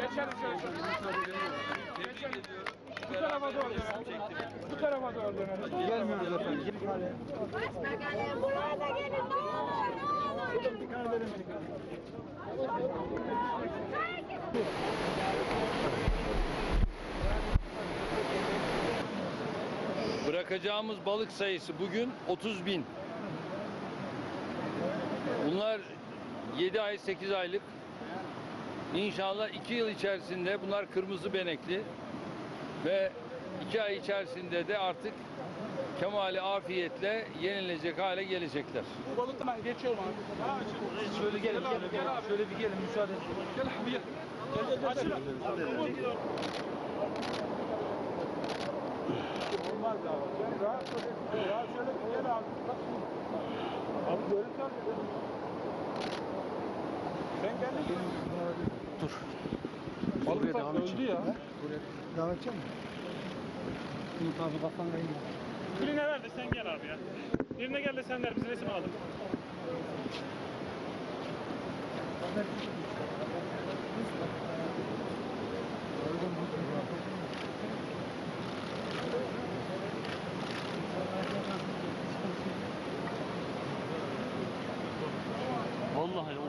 Geçelim şöyle. Geçelim. Bu tarafa doğru dönelim. Bu tarafa doğru dönelim. Gelmiyoruz efendim. Gelin buraya da gelin ne olur ne olur. Bırakacağımız balık sayısı bugün 30 bin. Bunlar 7 ay 8 aylık. İnşallah 2 yıl içerisinde bunlar kırmızı benekli ve 2 ay içerisinde de artık kemali afiyetle yenilecek hale gelecekler. Bu balık ben geçiyorum abi. Şöyle gelin, gelin, gel abi. Şöyle bir gelin, müsaade edin. Gel abi gel Açın. Rahat şöyle, rahat şöyle gel abi. Abi görüntü al. Sen kendin. Dur. Balık tak öldü ya. Buraya devam edeceğim mi? Umut abi kafana indir. Birine ver de sen gel abi ya. Birine gel de sen ver biz resim alalım. Vallahi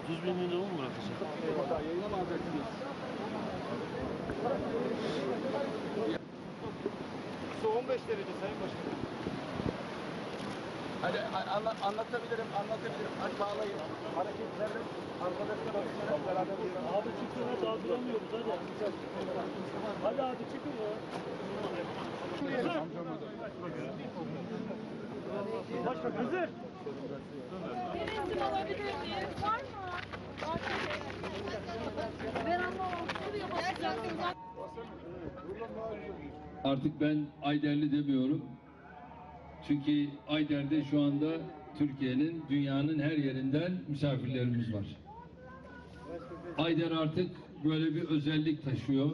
30 bin lira mı bırakacak? Su 15 derece Sayın Başkanım. Hadi anla, anlatabilirim, anlatabilirim. Hadi bağlayın. Hareketlerle arkadaşlar Abi çıkın hadi daha duramıyoruz hadi. Hadi abi çıkın ya. Başbakan hazır. Birinci olabilir miyim? Var mı? Artık ben Ayderli demiyorum. Çünkü Ayder'de şu anda Türkiye'nin, dünyanın her yerinden misafirlerimiz var. Ayder artık böyle bir özellik taşıyor.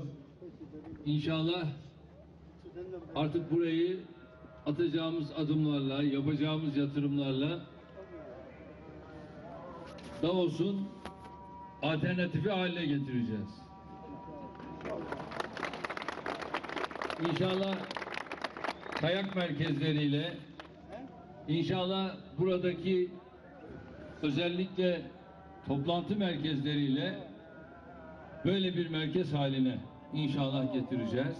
İnşallah artık burayı atacağımız adımlarla, yapacağımız yatırımlarla Davos'un alternatifi haline getireceğiz. İnşallah kayak merkezleriyle inşallah buradaki özellikle toplantı merkezleriyle böyle bir merkez haline inşallah getireceğiz.